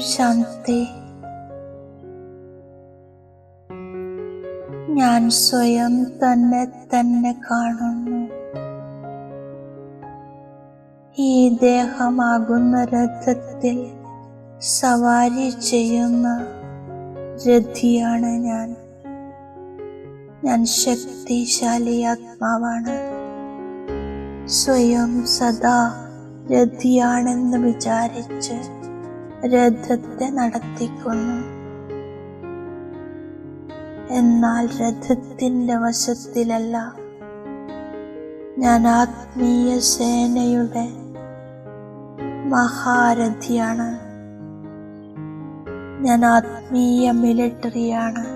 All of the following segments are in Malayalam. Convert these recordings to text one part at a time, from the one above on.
ശാന്തി. ഞാൻ സ്വയം തന്നെ തന്നെ കാണുന്നു. ഈ ദേഹമാകുന്ന രഥത്തിൽ സവാരി ചെയ്യുന്ന രഥിയാണ് ഞാൻ. ഞാൻ ശക്തിശാലി ആത്മാവാണ്. സ്വയം സദാ രഥിയാണെന്ന് വിചാരിച്ച് രഥത്തെ നടത്തിക്കുന്നു. എന്നാൽ രഥത്തിന്റെ വശത്തിലല്ല ഞാൻ ആത്മീയ സേനയുടെ മഹാരഥിയാണ്. ഞാൻ ആത്മീയ മിലിട്ടറിയാണ്.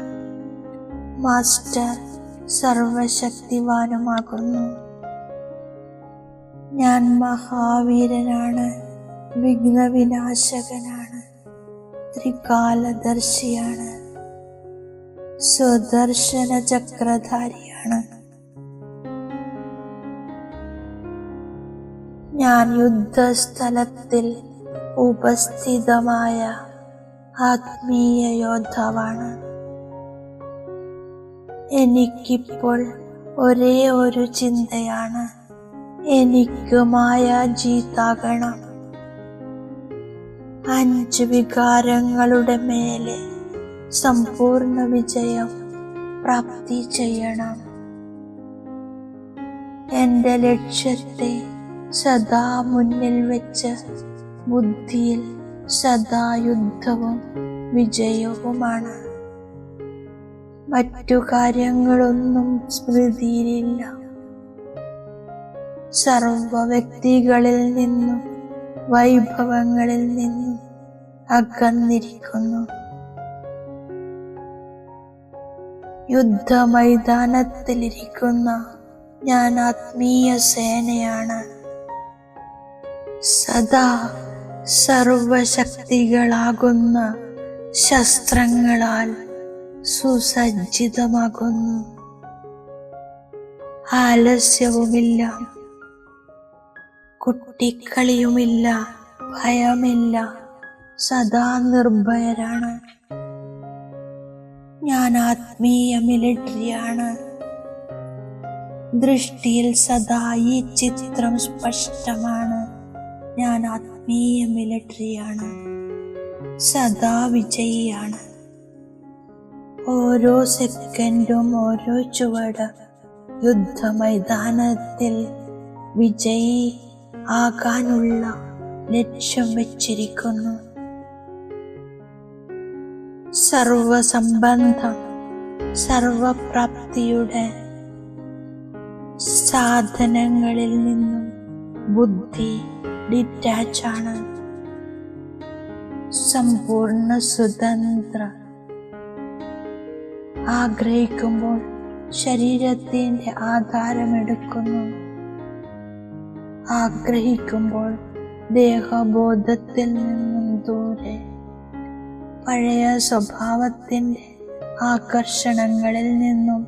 മാസ്റ്റർ സർവശക്തിവാനുമാകുന്നു ഞാൻ മഹാവീരനാണ്. വിഘ്നവിനാശകനാണ്. ത്രികാലദർശിയാണ്. സ്വദർശന ചക്രധാരിയാണ് ഞാൻ യുദ്ധസ്ഥലത്തിൽ ഉപസ്ഥിതമായ ആത്മീയ യോദ്ധാവാണ്. എനിക്കിപ്പോൾ ഒരേ ഒരു ചിന്തയാണ്. എനിക്ക് മായാജീതാകണം അഞ്ച് വികാരങ്ങളുടെ മേലെ സമ്പൂർണ വിജയം പ്രാപ്തി ചെയ്യണം. എന്റെ ലക്ഷ്യത്തെ സദാ മുന്നിൽ വെച്ച് ബുദ്ധിയിൽ സദാ യുദ്ധവും വിജയവുമാണ്. മറ്റു കാര്യങ്ങളൊന്നും സ്മൃതിയിലില്ല. സർവ വ്യക്തികളിൽ നിന്നും വൈഭവങ്ങളിൽ നിന്നും അകന്നിരിക്കുന്നു. യുദ്ധമൈതാനത്തിലിരിക്കുന്ന ഞാൻ ആത്മീയ സേനയാണ്. സദാ സർവശക്തികളാകുന്ന ശസ്ത്രങ്ങളാൽ സുസജ്ജിതമാകുന്നു. ആലസ്യവുമില്ല. കുട്ടിക്കളിയുമില്ല ഭയമില്ല സദാ നിർഭയരാണ്. ഞാൻ ആത്മീയ മിലിട്ടറിയാണ്. ദൃഷ്ടിയിൽ സദാ ഈ ചിത്രം സ്പഷ്ടമാണ്. ഞാൻ ആത്മീയ മിലിട്ടറിയാണ്. സദാ വിജയിയാണ്. ഓരോ സെക്കൻഡും ഓരോ ചുവട് യുദ്ധമൈതാനത്തിൽ വിജയി ആകാനുള്ള ലക്ഷ്യം വച്ചിരിക്കുന്നു. സർവസംബന്ധം സർവപ്രാപ്തിയുടെ സാധനങ്ങളിൽ നിന്നും ബുദ്ധി ഡിറ്റാച്ചാണ് സമ്പൂർണ സ്വതന്ത്ര. ആഗ്രഹിക്കുമ്പോൾ ശരീരത്തിന്റെ ആധാരമെടുക്കുന്നു ആഗ്രഹിക്കുമ്പോൾ ദേഹബോധത്തിൽ നിന്നും ദൂരെ പഴയ സ്വഭാവത്തിന്റെ ആകർഷണങ്ങളിൽ നിന്നും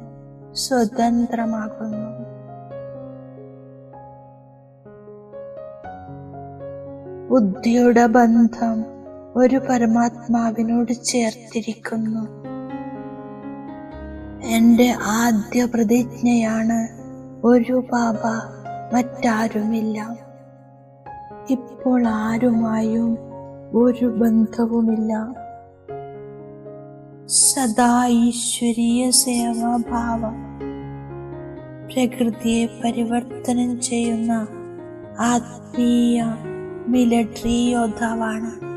സ്വതന്ത്രമാകുന്നു. ബുദ്ധിയുടെ ബന്ധം ഒരു പരമാത്മാവിനോട് ചേർത്തിരിക്കുന്നു. എന്റെ ആദ്യ പ്രതിജ്ഞയാണ് ഒരു ബാബ മറ്റാരുമില്ല. ഇപ്പോൾ ആരുമായും ഒരു ബന്ധവുമില്ല. സദാ ഈശ്വരീയ സേവാഭാവം. പ്രകൃതിയെ പരിവർത്തനം ചെയ്യുന്ന ആത്മീയ മിലിട്ടറി യോദ്ധാവാണ്.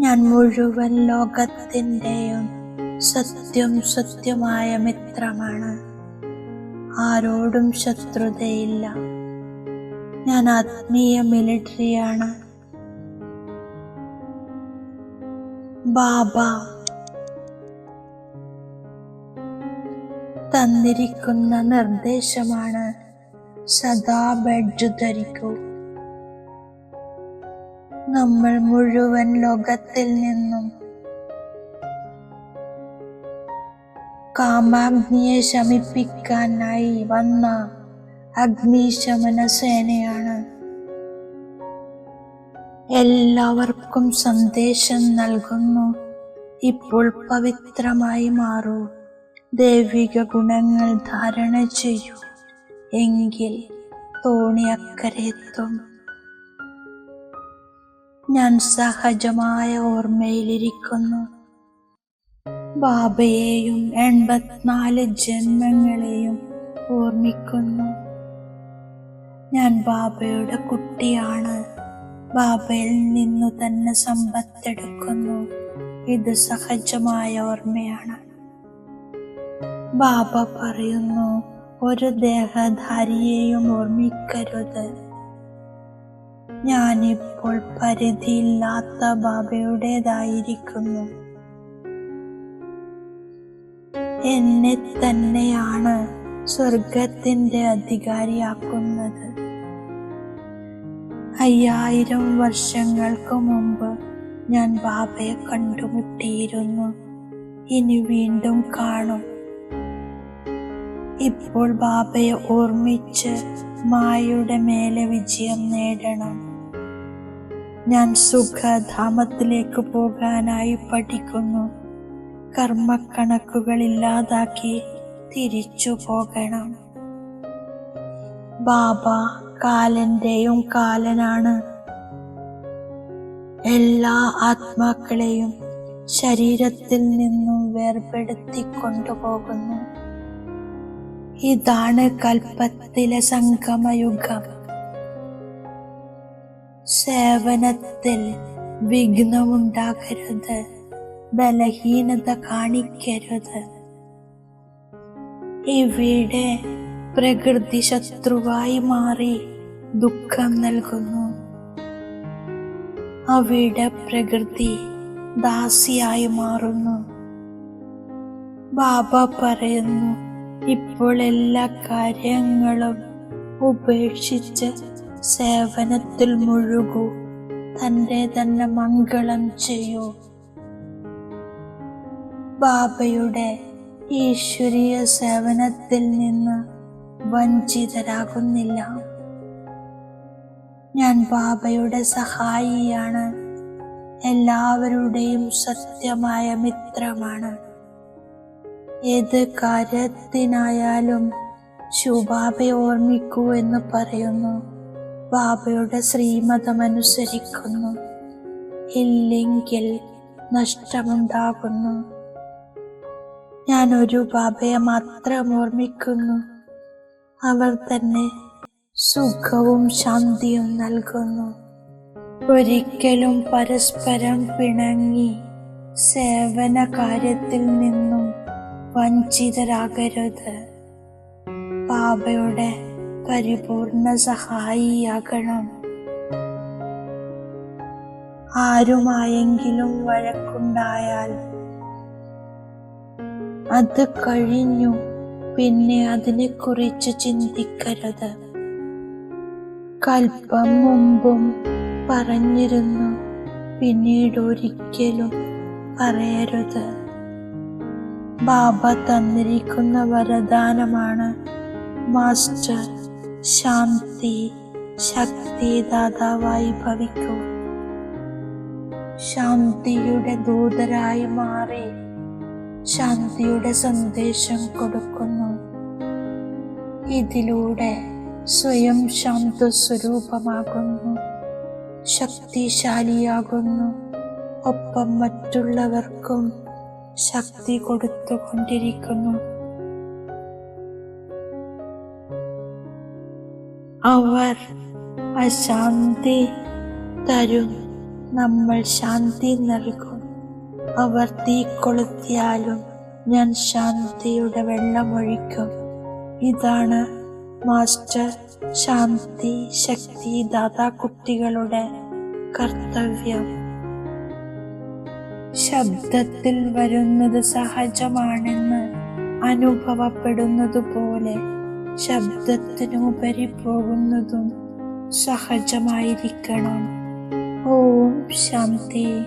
ഞാൻ മുഴുവൻ ലോകത്തിന്റെയും സത്യം സത്യമായ മിത്രമാണ്. ആരോടും ശത്രുതയില്ല. ഞാൻ ആത്മീയ മിലിട്ടറിയാണ്. ബാബ തന്നിരിക്കുന്ന നിർദ്ദേശമാണ് സദാ ബെഡ്ജ് ധരിക്കൂ. നമ്മൾ മുഴുവൻ ലോകത്തിൽ നിന്നും കാമാഗ്നിയെ ശമിപ്പിക്കാനായി വന്ന അഗ്നിശമന സേനയാണ് എല്ലാവർക്കും സന്ദേശം നൽകുന്നു. ഇപ്പോൾ പവിത്രമായി മാറൂ. ദൈവിക ഗുണങ്ങൾ ധാരണ ചെയ്യൂ. എങ്കിൽ തോണി അക്കരെത്തും ഞാൻ സഹജമായ ഓർമ്മയിലിരിക്കുന്നു. ബാബയെയും എൺപത്തിനാല് ജന്മങ്ങളെയും ഓർമ്മിക്കുന്നു. ഞാൻ ബാബയുടെ കുട്ടിയാണ്. ബാബയിൽ നിന്നു തന്നെ സമ്പത്തെടുക്കുന്നു. ഇത് സഹജമായ ഓർമ്മയാണ്. ബാബ പറയുന്നു ഒരു ദേഹധാരിയെയും ഓർമ്മിക്കരുത്. ഞാനിപ്പോൾ പരിധിയില്ലാത്ത ബാബയുടേതായിരിക്കുന്നു. എന്നെ തന്നെയാണ് സ്വർഗത്തിന്റെ അധികാരിയാക്കുന്നത്. അയ്യായിരം വർഷങ്ങൾക്ക് മുമ്പ് ഞാൻ ബാബയെ കണ്ടുമുട്ടിയിരുന്നു. ഇനി വീണ്ടും കാണും. ഇപ്പോൾ ബാബയെ ഓർമ്മിച്ച് മായയുടെ മേലെ വിജയം നേടണം. ഞാൻ സുഖധാമത്തിലേക്ക് പോകാനായി പഠിക്കുന്നു. കർമ്മക്കണക്കുകൾ ഇല്ലാതാക്കി തിരിച്ചു പോകണം ബാബ കാലന്റെയും കാലനാണ്. എല്ലാ ആത്മാക്കളെയും ശരീരത്തിൽ നിന്നും വേർപെടുത്തി കൊണ്ടുപോകുന്നു ഇതാണ് കൽപ്പത്തിലെ സംഗമയുഗം. സേവനത്തിൽ വിഘ്നമുണ്ടാകരുത്. ബലഹീനത കാണിക്കരുത്. ഇവിടെ പ്രകൃതി ശത്രുവായി മാറി ദുഃഖം നൽകുന്നു. അവിടെ പ്രകൃതി ദാസിയായി മാറുന്നു. ബാബ പറയുന്നു ഇപ്പോൾ എല്ലാ കാര്യങ്ങളും ഉപേക്ഷിച്ച് സേവനത്തിൽ മുഴുകൂ. തന്റെ തന്നെ മംഗളം ചെയ്യൂ. ബാബയുടെ ഈശ്വരീയ സേവനത്തിൽ നിന്ന് വഞ്ചിതരാകുന്നില്ല. ഞാൻ ബാബയുടെ സഹായിയാണ്. എല്ലാവരുടെയും സത്യമായ മിത്രമാണ്. ഏത് കാര്യത്തിനായാലും ശുബാബയെ ഓർമ്മിക്കൂ എന്ന് പറയുന്നു. ബാബയുടെ ശ്രീമതമനുസരിക്കുന്നു. ഇല്ലെങ്കിൽ നഷ്ടമുണ്ടാകുന്നു. ഞാൻ ഒരു ബാബയെ മാത്രം ഓർമ്മിക്കുന്നു. അവർ തന്നെ സുഖവും ശാന്തിയും നൽകുന്നു. ഒരിക്കലും പരസ്പരം പിണങ്ങി സേവന കാര്യത്തിൽ നിന്നും വഞ്ചിതരാകരുത്. ബാബയുടെ പരിപൂർണ സഹായിയാകണം. ആരുമായെങ്കിലും വഴക്കുണ്ടായാൽ അത് കഴിഞ്ഞു. പിന്നെ അതിനെക്കുറിച്ച് ചിന്തിക്കരുത്. കൽപ്പം മുമ്പും പറഞ്ഞിരുന്നു. പിന്നീട് ഒരിക്കലും പറയരുത്. ബാബ തന്നിരിക്കുന്ന വരദാനമാണ് മാസ്റ്റർ ശാന്തി ശക്തി ദാതാവായി ഭവിക്കൂ. ശാന്തിയുടെ ദൂതരായി മാറി ശാന്തിയുടെ സന്ദേശം കൊടുക്കുന്നു. ഇതിലൂടെ സ്വയം ശാന്ത സ്വരൂപമാകുന്നു ശക്തിശാലിയാകുന്നു. ഒപ്പം മറ്റുള്ളവർക്കും ശക്തി കൊടുത്തുകൊണ്ടിരിക്കുന്നു. അവർ അശാന്തി തരും. നമ്മൾ ശാന്തി നൽകും. അവർ തീ കൊളുത്തിയാലും ഞാൻ ശാന്തിയുടെ വെള്ളമൊഴിക്കും. ഇതാണ് മാസ്റ്റർ ശാന്തി ശക്തി ദാതാ കുട്ടികളുടെ കർത്തവ്യം. ശബ്ദത്തിൽ വരുന്നത് സഹജമാണെന്ന് അനുഭവപ്പെടുന്നതുപോലെ ശബ്ദത്തിനുപരി പോകുന്നതും സഹജമായിരിക്കണം. ഓം ശാന്തി.